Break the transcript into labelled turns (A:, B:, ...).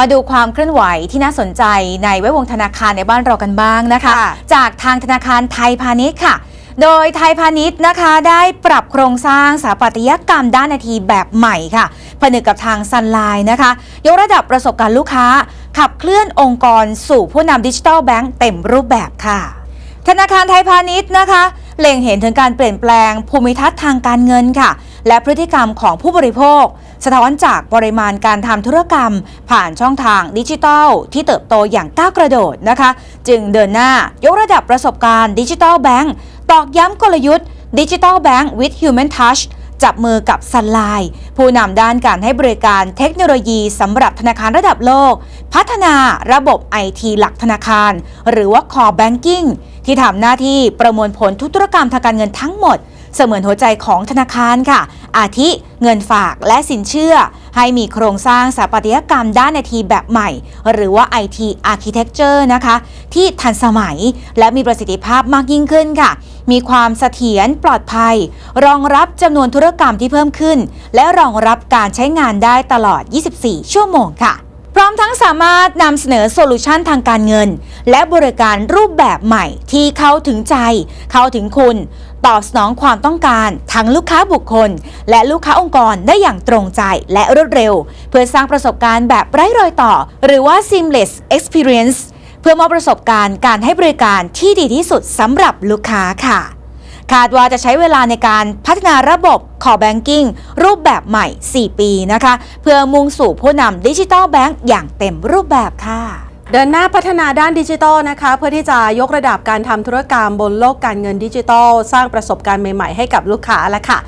A: มาดูความเคลื่อนไหวที่น่าสนใจในแวดวงธนาคารในบ้านเรากันบ้างนะคะ
B: ค่ะ
A: จากทางธนาคารไทยพาณิชย์ค่ะ โดยไทยพาณิชย์นะคะได้ปรับโครงสร้างสถาปัตยกรรมด้านไอทีแบบใหม่ค่ะผนึกกับทางซันไลน์นะคะ ยกระดับประสบการณ์ลูกค้า ขับเคลื่อนองค์กรสู่ผู้นำดิจิทัลแบงก์เต็มรูปแบบค่ะ ธนาคารไทยพาณิชย์นะคะ เล็งเห็นถึงการเปลี่ยนแปลงภูมิทัศน์ทางการเงินค่ะ และพฤติกรรมของผู้บริโภค สะท้อนจากปริมาณการทำธุรกรรม ผ่านช่องทางดิจิทัล ที่เติบโตอย่างก้าวกระโดดนะคะ จึงเดินหน้ายกระดับประสบการณ์ดิจิทัลแบงก์ตอกย้ำกลยุทธ์ดิจิทัลแบงก์ with human touch จับมือกับซันไลน์ผู้นำด้านการให้บริการเทคโนโลยีสำหรับธนาคารระดับโลก พัฒนาระบบ IT หลักธนาคาร หรือว่า Core Banking ที่ทำหน้าที่ประมวลผลทุกธุรกรรมทางการเงินทั้งหมด เสมือนหัวใจของธนาคารค่ะ อาทิเงินฝากและสินเชื่อ ให้มีโครงสร้างสถาปัตยกรรมด้านไอทีแบบใหม่ หรือว่า IT Architecture นะคะ ที่ทันสมัยและมีประสิทธิภาพมากยิ่งขึ้นค่ะ มีความเสถียรปลอดภัย รองรับจำนวนธุรกรรมที่เพิ่มขึ้น และรองรับการใช้งานได้ตลอด 24 ชั่วโมงค่ะ พร้อมทั้งสามารถนำเสนอโซลูชันทางการเงิน และบริการรูปแบบใหม่ที่เข้าถึงใจ เข้าถึงคุณ ตอบสนองความต้องการ ทั้งลูกค้าบุคคล และลูกค้าองค์กรได้อย่างตรงใจและรวดเร็ว เพื่อสร้างประสบการณ์แบบไร้รอยต่อ หรือว่า seamless experience เพื่อมอบประสบการณ์การให้บริการที่ดีที่สุดสำหรับลูกค้าค่ะ คาดว่าจะใช้เวลาในการพัฒนาระบบขอแบงกิ้งรูปแบบใหม่ 4 ปีนะคะ เพื่อมุ่งสู่ผู้นำดิจิทัลแบงก์อย่างเต็มรูปแบบค่ะ
B: เดินหน้าพัฒนาด้านดิจิทัลนะคะ เพื่อที่จะยกระดับการทำธุรกรรมบนโลกการเงินดิจิทัล สร้างประสบการณ์ใหม่ ๆ ให้กับลูกค้าและค่ะ